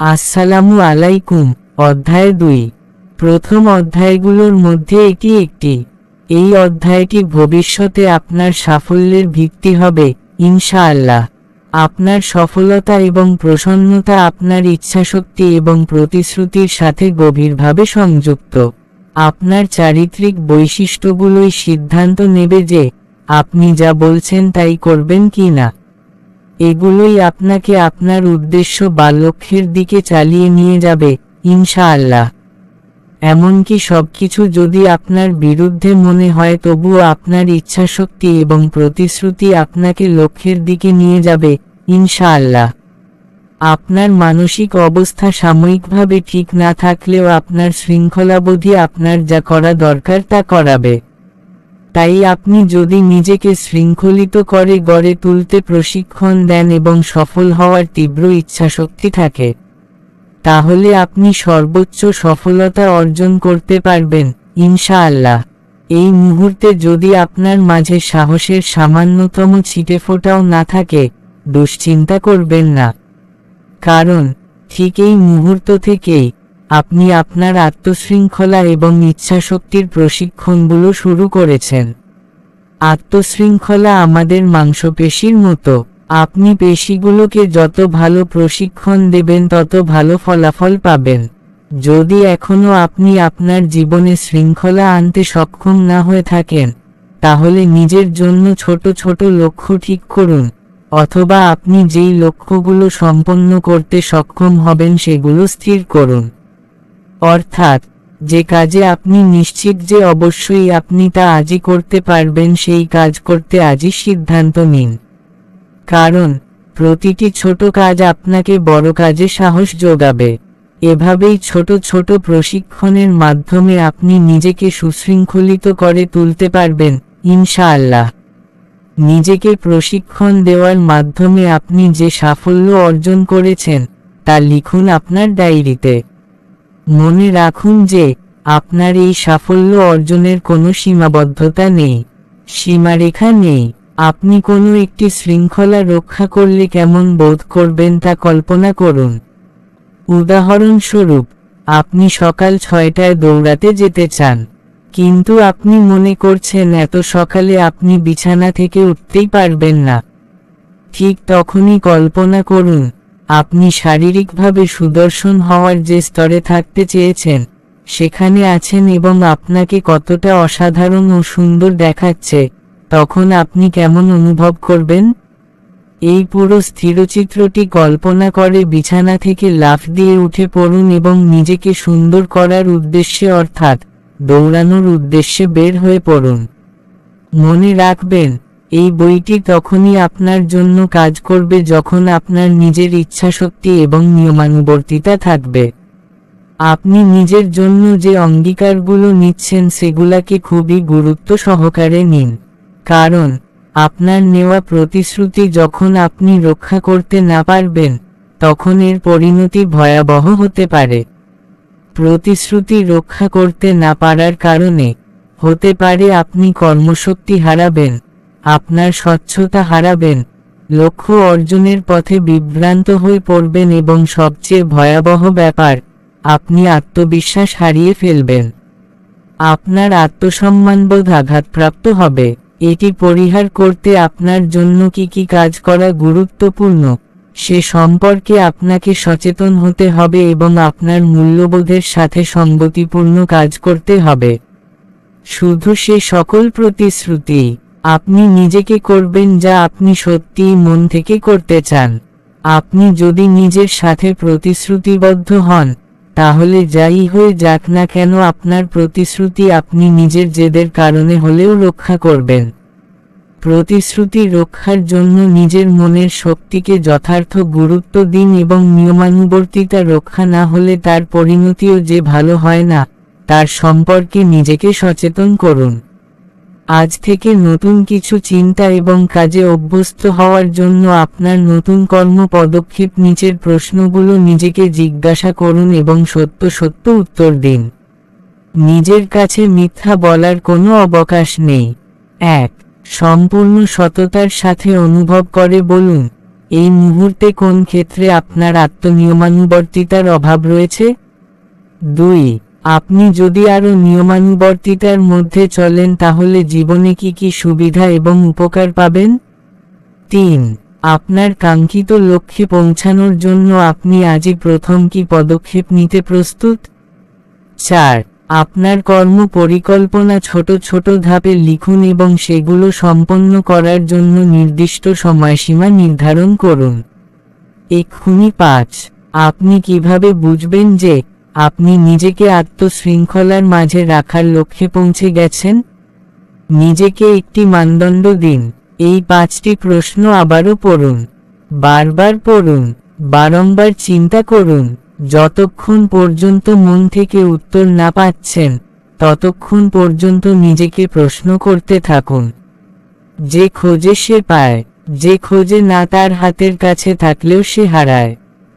আসসালামু আলাইকুম, অধ্যায় দুই। প্রথম অধ্যায়গুলোর মধ্যে এটি একটি। এই অধ্যায়টি ভবিষ্যতে আপনার সাফল্যের ভিত্তি হবে, ইনশাআল্লাহ। আপনার সফলতা এবং প্রসন্নতা আপনার ইচ্ছাশক্তি এবং প্রতিশ্রুতির সাথে গভীরভাবে সংযুক্ত। আপনার চারিত্রিক বৈশিষ্ট্যগুলোই সিদ্ধান্ত নেবে যে, আপনি যা বলছেন তাই করবেন কি না এগুলোই আপনাকে আপনার উদ্দেশ্য বা লক্ষ্যের দিকে চালিয়ে নিয়ে যাবে, ইনশাআল্লাহ। এমনকি সবকিছু যদি আপনার বিরুদ্ধে মনে হয় তবুও আপনার ইচ্ছাশক্তি এবং প্রতিশ্রুতি আপনাকে লক্ষ্যের দিকে নিয়ে যাবে, ইনশাআল্লাহ। আপনার মানসিক অবস্থা সাময়িকভাবে ঠিক না থাকলেও আপনার শৃঙ্খলাবোধই আপনার যা করা দরকার তা করাবে। তাই আপনি যদি নিজেকে শৃঙ্খলিত করে গড়ে তুলতে প্রশিক্ষণ দেন এবং সফল হওয়ার তীব্র ইচ্ছাশক্তি থাকে, তাহলে আপনি সর্বোচ্চ সফলতা অর্জন করতে পারবেন, ইনশাআল্লাহ। এই মুহূর্তে যদি আপনার মাঝে সাহসের সামান্যতম ছিটে ফোটাও না থাকে, দুশ্চিন্তা করবেন না। কারণ, ঠিক এই মুহূর্ত থেকেই আপনি আপনার আত্মশৃঙ্খলা এবং ইচ্ছাশক্তির প্রশিক্ষণগুলো শুরু করেছেন। আত্মশৃঙ্খলা আমাদের মাংসপেশির মতো। আপনি পেশিগুলোকে যত ভালো প্রশিক্ষণ দেবেন, তত ভালো ফলাফল পাবেন। যদি এখনও আপনি আপনার জীবনে শৃঙ্খলা আনতে সক্ষম না হয়ে থাকেন, তাহলে নিজের জন্য ছোট ছোট লক্ষ্য ঠিক করুন, অথবা আপনি যেই লক্ষ্যগুলো সম্পন্ন করতে সক্ষম হবেন, সেগুলো স্থির করুন। অর্থাৎ, যে কাজে আপনি নিশ্চিত যে অবশ্যই আপনি তা আজই করতে পারবেন সেই কাজ করতে আজই সিদ্ধান্ত নিন। কারণ, প্রতিটি ছোট কাজ আপনাকে বড় কাজে সাহস যোগাবে। এভাবেই ছোট ছোট প্রশিক্ষণের মাধ্যমে আপনি নিজেকে সুশৃঙ্খলিত করে তুলতে পারবেন, ইনশাআল্লাহ। নিজেকে প্রশিক্ষণ দেওয়ার মাধ্যমে আপনি যে সাফল্য অর্জন করেছেন, তা লিখুন আপনার ডায়েরিতে। মনে রাখুন যে, আপনার এই সাফল্য অর্জনের কোনো সীমাবদ্ধতা নেই। সীমারেখা নেই। আপনি কোনো একটি শৃঙ্খলা রক্ষা করলে কেমন বোধ করবেন তা কল্পনা করুন। উদাহরণস্বরূপ, আপনি সকাল ছয়টায় দৌড়াতে যেতে চান, কিন্তু আপনি মনে করছেন এত সকালে আপনি বিছানা থেকে উঠতেই পারবেন না। ঠিক তখনই কল্পনা করুন আপনি শারীরিকভাবে সুদর্শন হওয়ার যে স্তরে থাকতে চেয়েছেন, সেখানে আছেন এবং আপনাকে কতটা অসাধারণ ও সুন্দর দেখাচ্ছে, তখন আপনি কেমন অনুভব করবেন? এই পুরো স্থিরচিত্রটি কল্পনা করে বিছানা থেকে লাফ দিয়ে উঠে পড়ুন এবং নিজেকে সুন্দর করার উদ্দেশ্যে অর্থাৎ দৌড়ানোর উদ্দেশ্যে বের হয়ে পড়ুন। মনে রাখবেন এই বইটি তখনই আপনার জন্য কাজ করবে যখন আপনার নিজের ইচ্ছাশক্তি এবং নিয়মানুবর্তিতা থাকবে। আপনি নিজের জন্য যে অঙ্গীকারগুলো নিচ্ছেন সেগুলাকে খুবই গুরুত্ব সহকারে নিন। কারণ, আপনার নেওয়া প্রতিশ্রুতি যখন আপনি রক্ষা করতে না পারবেন, তখন এর পরিণতি ভয়াবহ হতে পারে। প্রতিশ্রুতি রক্ষা করতে না পারার কারণে, হতে পারে আপনি কর্মশক্তি হারাবেন। আপনার স্বচ্ছতা হারাবেন। লক্ষ্য অর্জনের পথে বিভ্রান্ত হয়ে পড়বেন এবং সবচেয়ে ভয়াবহ ব্যাপার, আপনি আত্মবিশ্বাস হারিয়ে ফেলবেন। আপনার আত্মসম্মানবোধ আঘাতপ্রাপ্ত হবে। এটি পরিহার করতে আপনার জন্য কি কি কাজ করা গুরুত্বপূর্ণ, সে সম্পর্কে আপনাকে সচেতন হতে হবে এবং আপনার মূল্যবোধের সাথে সঙ্গতিপূর্ণ কাজ করতে হবে। শুধু সে সকল প্রতিশ্রুতি। আপনি নিজেকে করবেন যা আপনি সত্যিই মন থেকে করতে চান। আপনি যদি নিজের সাথে প্রতিশ্রুতিবদ্ধ হন, তাহলে যাই হয়ে যাক না কেন আপনার প্রতিশ্রুতি আপনি নিজের জেদের কারণে হলেও রক্ষা করবেন। প্রতিশ্রুতি রক্ষার জন্য নিজের মনের শক্তিকে যথার্থ গুরুত্ব দিন এবং নিয়মানুবর্তিতা রক্ষা না হলে তার পরিণতিও যে ভালো হয় না, তার সম্পর্কে নিজেকে সচেতন করুন। আজ থেকে নতুন কিছু চিন্তা এবং কাজে অভ্যস্ত হওয়ার জন্য আপনার নতুন কর্ম পদক্ষেপ নিচের প্রশ্নগুলো নিজেকে জিজ্ঞাসা করুন এবং সত্য সত্য উত্তর দিন। নিজের কাছে মিথ্যা বলার কোনো অবকাশ নেই। এক, সম্পূর্ণ সততার সাথে অনুভব করে বলুন, এই মুহূর্তে কোন ক্ষেত্রে আপনার আত্মনিয়মানুবর্তিতার অভাব রয়েছে? দুই আপনি যদি আরও নিয়মানুবর্তিতার মধ্যে চলেন, তাহলে জীবনে কি কি সুবিধা এবং উপকার পাবেন? তিন, আপনার কাঙ্ক্ষিত লক্ষ্যে পৌঁছানোর জন্য আপনি আজই প্রথম কি পদক্ষেপ নিতে প্রস্তুত? চার, আপনার কর্ম পরিকল্পনা ছোট ছোট ধাপে লিখুন এবং সেগুলো সম্পন্ন করার জন্য নির্দিষ্ট সময়সীমা নির্ধারণ করুন। এক্ষুনি পাঁচ, আপনি কীভাবে বুঝবেন যে আপনি নিজেকে আত্মশৃঙ্খলার মাঝে রাখার লক্ষ্যে পৌঁছে গেছেন? নিজেকে একটি মানদণ্ড দিন। এই পাঁচটি প্রশ্ন আবারও পড়ুন। বারবার পড়ুন। বারংবার চিন্তা করুন। যতক্ষণ পর্যন্ত মন থেকে উত্তর না পাচ্ছেন, ততক্ষণ পর্যন্ত নিজেকে প্রশ্ন করতে থাকুন। যে খোঁজে সে পায়, যে খোঁজে না তার হাতের কাছে থাকলেও সে হারায়।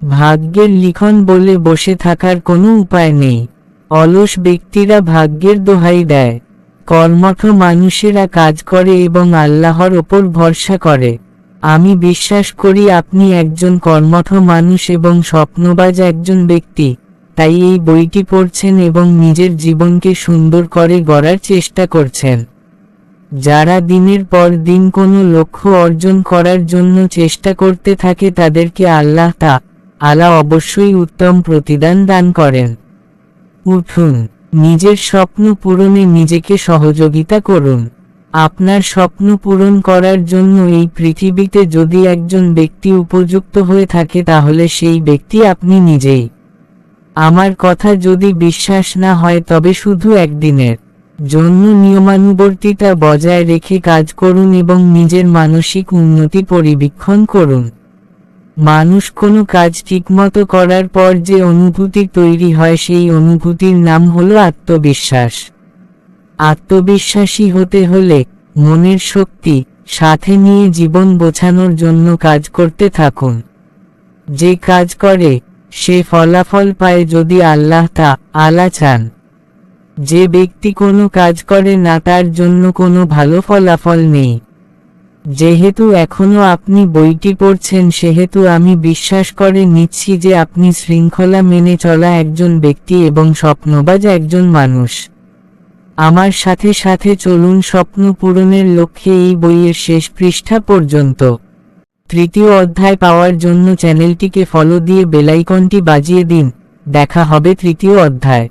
ভাগ্যের লিখন বলে বসে থাকার কোনো উপায় নেই। অলস ব্যক্তিরা ভাগ্যের দোহাই দেয়। কর্মঠ মানুষেরা কাজ করে এবং আল্লাহর ওপর ভরসা করে। আমি বিশ্বাস করি আপনি একজন কর্মঠ মানুষ এবং স্বপ্নবাজ একজন ব্যক্তি। তাই এই বইটি পড়ছেন এবং নিজের জীবনকে সুন্দর করে গড়ার চেষ্টা করছেন। যারা দিনের পর দিন কোনো লক্ষ্য অর্জন করার জন্য চেষ্টা করতে থাকে তাদেরকে আল্লাহ তা আলা অবশ্যই উত্তম প্রতিদান দান করেন। উঠুন, নিজের স্বপ্ন পূরণে নিজেকে সহযোগিতা করুন। আপনার স্বপ্ন পূরণ করার জন্য এই পৃথিবীতে যদি একজন ব্যক্তি উপযুক্ত হয়ে থাকে তাহলে সেই ব্যক্তি আপনি নিজেই। আমার কথা যদি বিশ্বাস না হয় তবে শুধু একদিনের। জন্য নিয়মানুবর্তিতা বজায় রেখে কাজ করুন এবং নিজের মানসিক উন্নতি পরিবীক্ষণ করুন। মানুষ কোনো কাজ ঠিকমতো করার পর যে অনুভূতি তৈরি হয় সেই অনুভূতির নাম হলো আত্মবিশ্বাস। আত্মবিশ্বাসী হতে হলে মনের শক্তি, সাথে নিয়ে জীবন বোঝানোর জন্য কাজ করতে থাকুন। যে কাজ করে, সে ফলাফল পায় যদি আল্লাহ তা আলা চান। যে ব্যক্তি কোনো কাজ করে না তার জন্য কোনো ভালো ফলাফল নেই। যেহেতু এখনও আপনি বইটি পড়ছেন, সেহেতু আমি বিশ্বাস করে নিচ্ছি যে আপনি শৃঙ্খলা মেনে চলা একজন ব্যক্তি এবং স্বপ্নবাজ একজন মানুষ। আমার সাথে সাথে চলুন স্বপ্ন পূরণের লক্ষ্যে এই বইয়ের শেষ পৃষ্ঠা পর্যন্ত। তৃতীয় অধ্যায় পাওয়ার জন্য চ্যানেলটিকে ফলো দিয়ে বেলাইকনটি বাজিয়ে দিন। দেখা হবে তৃতীয় অধ্যায়।